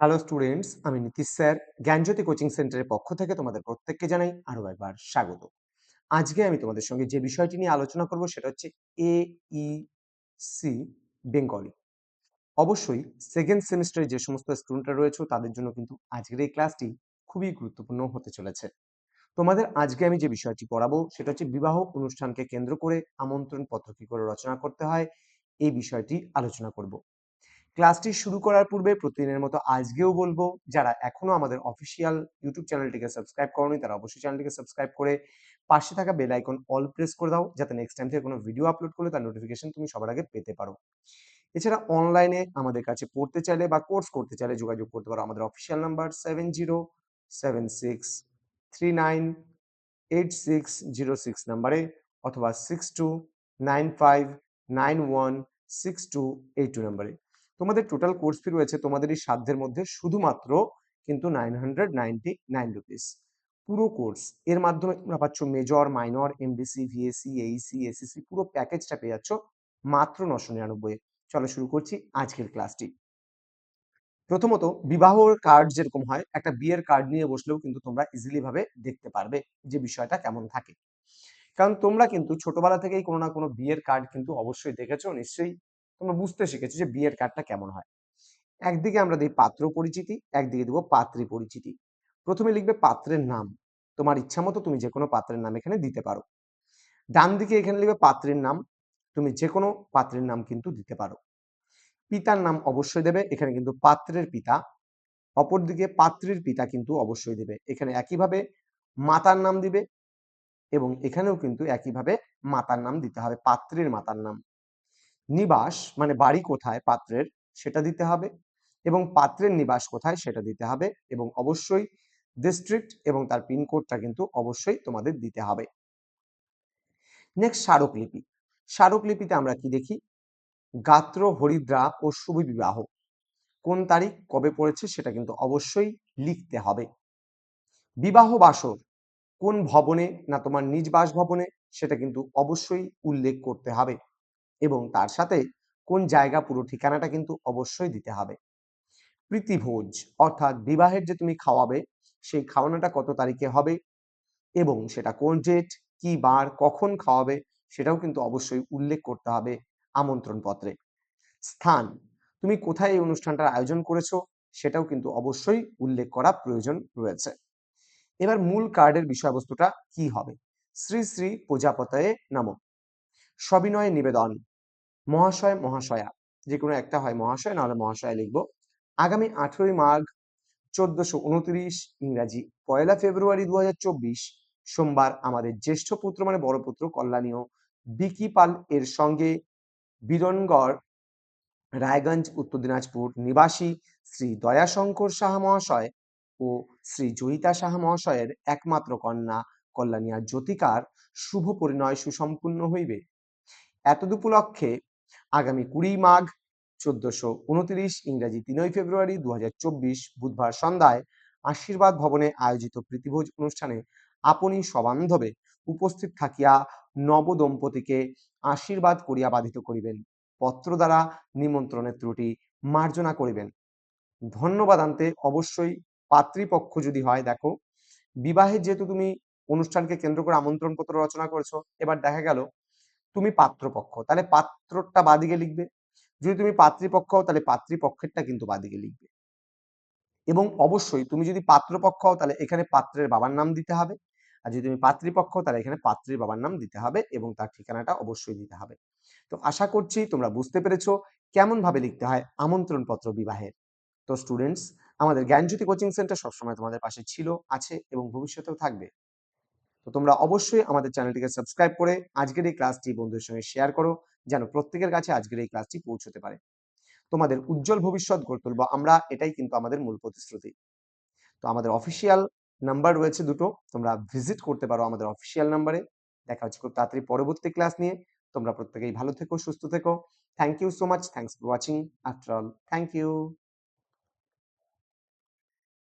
Hello students আমি Nitish sir, জ্ঞানজ্যোতি coaching সেন্টারের পক্ষ থেকে তোমাদের প্রত্যেককে জানাই আরও একবার স্বাগত। আজকে আমি তোমাদের সঙ্গে যে বিষয়টি নিয়ে আলোচনা করব সেটা হচ্ছে এ ই সি বেঙ্গলি অবশ্যই সেকেন্ড সেমিস্টারে যে সমস্ত স্টুডেন্টরা রয়েছে তাদের জন্য কিন্তু আজকের এই ক্লাসটি খুবই গুরুত্বপূর্ণ হতে চলেছে। তোমাদের আজকে আমি যে বিষয়টি পড়াবো সেটা হচ্ছে বিবাহ অনুষ্ঠানকে কেন্দ্র করে আমন্ত্রণ পত্র কি করে রচনা করতে হয়, এই বিষয়টি আলোচনা করব। ক্লাসটি শুরু করার পূর্বে প্রতিদিনের মতো আজকেও বলব, যারা এখনও আমাদের অফিসিয়াল ইউটিউব চ্যানেলটিকে সাবস্ক্রাইব করনি, তারা অবশ্যই চ্যানেলটিকে সাবস্ক্রাইব করে পাশে থাকা বেল আইকন অল প্রেস করে দাও, যাতে নেক্সট টাইম থেকে কোনো ভিডিও আপলোড করলে তার নোটিফিকেশন তুমি সবার আগে পেতে পারো। এছাড়া অনলাইনে আমাদের কাছে পড়তে চাইলে বা কোর্স করতে চাইলে যোগাযোগ করতে পারো। আমাদের official number seven zero seven six three nine eight six zero six নাম্বারে অথবা six two nine five nine one six two eight two নাম্বারে তোমাদের টোটাল কোর্স ফি রয়েছে তোমাদের এই সাধ্যের মধ্যে শুধুমাত্র কিন্তু nine hundred ninety nine rupees পুরো কোর্স এর মাধ্যমে তোমরা পাচ্ছ major minor MDC VSC AEC SSC পুরো প্যাকেজটা পেয়ে যাচ্ছ মাত্র নশো নিরানব্বই। চলো শুরু করছি আজকের ক্লাসটি প্রথমত বিবাহর কার্ড যেরকম হয়, একটা বিয়ের কার্ড নিয়ে বসলেও কিন্তু তোমরা ইজিলি ভাবে দেখতে পারবে যে বিষয়টা কেমন থাকে। কারণ তোমরা কিন্তু ছোটবেলা থেকেই কোনো না কোনো বিয়ের কার্ড কিন্তু অবশ্যই দেখেছ, নিশ্চয়ই তোমরা বুঝতে শিখেছো যে বিয়ের কার্ডটা কেমন হয়। একদিকে আমরা দিই পাত্র পরিচিতি, একদিকে দেবো পাত্রী পরিচিতি। প্রথমে লিখবে পাত্রের নাম। তোমার ইচ্ছা মতো তুমি যে কোনো পাত্রের নাম এখানে দিতে পারো। ডান দিকে এখানে লিখবে পাত্রের নাম। তুমি যে কোনো পাত্রের নাম কিন্তু দিতে পারো। পিতার নাম অবশ্যই দেবে, এখানে কিন্তু পাত্রের পিতা। অপরদিকে পাত্রীর পিতা কিন্তু অবশ্যই দেবে। এখানে একইভাবে মাতার নাম দিবে এবং এখানেও কিন্তু একইভাবে মাতার নাম দিতে হবে, পাত্রের মাতার নাম। নিবাস মানে বাড়ি কোথায় পাত্রের, সেটা দিতে হবে এবং পাত্রের নিবাস কোথায় সেটা দিতে হবে এবং অবশ্যই ডিস্ট্রিক্ট এবং তার পিনকোডটা কিন্তু অবশ্যই তোমাদের দিতে হবে। নেক্সট স্মারকলিপি। স্মারকলিপিতে আমরা কি দেখি? গাত্র, হরিদ্রা ও শুভ বিবাহ। কোন তারিখ, কবে পড়েছে সেটা কিন্তু অবশ্যই লিখতে হবে। বিবাহ বাসর। কোন ভবনে না তোমার নিজ বাসভবনে সেটা কিন্তু অবশ্যই উল্লেখ করতে হবে। এবং তার সাথে কোন জায়গা পুরো ঠিকানাটা কিন্তু অবশ্যই দিতে হবে। প্রীতিভোজ অর্থাৎ বিবাহের যে তুমি খাওয়াবে, সেই খাওয়ানোটা কত তারিখে হবে এবং সেটা কোন ডেট কি বার, কখন খাওয়াবে, সেটাও কিন্তু অবশ্যই উল্লেখ করতে হবে আমন্ত্রণ পত্রে স্থান, তুমি কোথায় এই অনুষ্ঠানটার আয়োজন করেছ, সেটাও কিন্তু অবশ্যই উল্লেখ করা প্রয়োজন রয়েছে। এবার মূল কার্ডের বিষয়বস্তুটা কি হবে? শ্রী শ্রী প্রজাপতয়ে নাম। সবিনয় নিবেদন। মহাশয়, মহাশয়া। যে কোনো একটা হয় মহাশয়, নাহলে মহাশয় লিখব। আগামী আঠেরোই মাঘ চোদ্দশো উনত্রিশ ইংরাজি, পয়লা ফেব্রুয়ারি দু হাজার চব্বিশ, সোমবার আমাদের জ্যেষ্ঠ পুত্র মানে বড় পুত্র কল্যাণীয় বিকি পাল এর সঙ্গে বীরনগড় রায়গঞ্জ, উত্তর দিনাজপুর নিবাসী শ্রী দয়াশঙ্কর সাহা মহাশয় ও শ্রী জয়িতা সাহা মহাশয়ের একমাত্র কন্যা কল্যাণিয়া জ্যোতিকার শুভ পরিণয় সুসম্পূর্ণ হইবে। এতদুপলক্ষে আগামী কুড়ি মাঘ চোদ্দশো উনত্রিশ ইংরাজি তিনই ফেব্রুয়ারি দু হাজার চব্বিশ বুধবার সন্ধ্যায় আশীর্বাদ ভবনে আয়োজিত প্রীতিভোজ অনুষ্ঠানে আপনি সবান্ধবে উপস্থিত থাকিয়া নবদম্পতিকে আশীর্বাদ করিয়া বাধিত করিবেন। পত্র দ্বারা নিমন্ত্রণের ত্রুটি মার্জনা করিবেন। ধন্যবাদ আনতে অবশ্যই পাত্রীপক্ষ যদি হয়, দেখো, বিবাহে যেহেতু তুমি অনুষ্ঠানকে কেন্দ্র করে আমন্ত্রণ পত্র রচনা করেছ, এবার দেখা গেল তুমি পাত্রপক্ষ, তাহলে পাত্রটা বাদিকে লিখবে। যদি তুমি পাত্রীপক্ষ হও তাহলে পাত্রীপক্ষেরটা কিন্তু বাদিকে লিখবে। এবং অবশ্যই তুমি যদি পাত্রপক্ষ হও তাহলে এখানে পাত্রের বাবার নাম দিতে হবে। আর যদি তুমি পাত্রীপক্ষ, তাহলে এখানে পাত্রীর বাবার নাম দিতে হবে এবং তার ঠিকানাটা অবশ্যই দিতে হবে। তো আশা করছি তোমরা বুঝতে পেরেছ কেমন ভাবে লিখতে হয় আমন্ত্রণ পত্র বিবাহের। তো স্টুডেন্টস আমাদের জ্ঞানজ্যোতি কোচিং সেন্টার সবসময় তোমাদের পাশে ছিল, আছে এবং ভবিষ্যতেও থাকবে। তো তোমরা অবশ্যই আমাদের চ্যানেলটিকে সাবস্ক্রাইব করে আজকের এই ক্লাসটি বন্ধুদের সঙ্গে শেয়ার করো, যেন প্রত্যেকের কাছে আজকের এই ক্লাসটি পৌঁছতে পারে। তোমাদের উজ্জ্বল ভবিষ্যৎ গড়ে তুলবো আমরা, এটাই কিন্তু আমাদের মূল প্রতিশ্রুতি। তো আমাদের অফিসিয়াল নাম্বার রয়েছে দুটো, তোমরা ভিজিট করতে পারো আমাদের অফিসিয়াল নাম্বারে দেখা হচ্ছে খুব তাড়াতাড়ি পরবর্তী ক্লাস নিয়ে। তোমরা প্রত্যেকেই ভালো থেকো, সুস্থ থেকো। Thank you so much thanks for watching after all thank you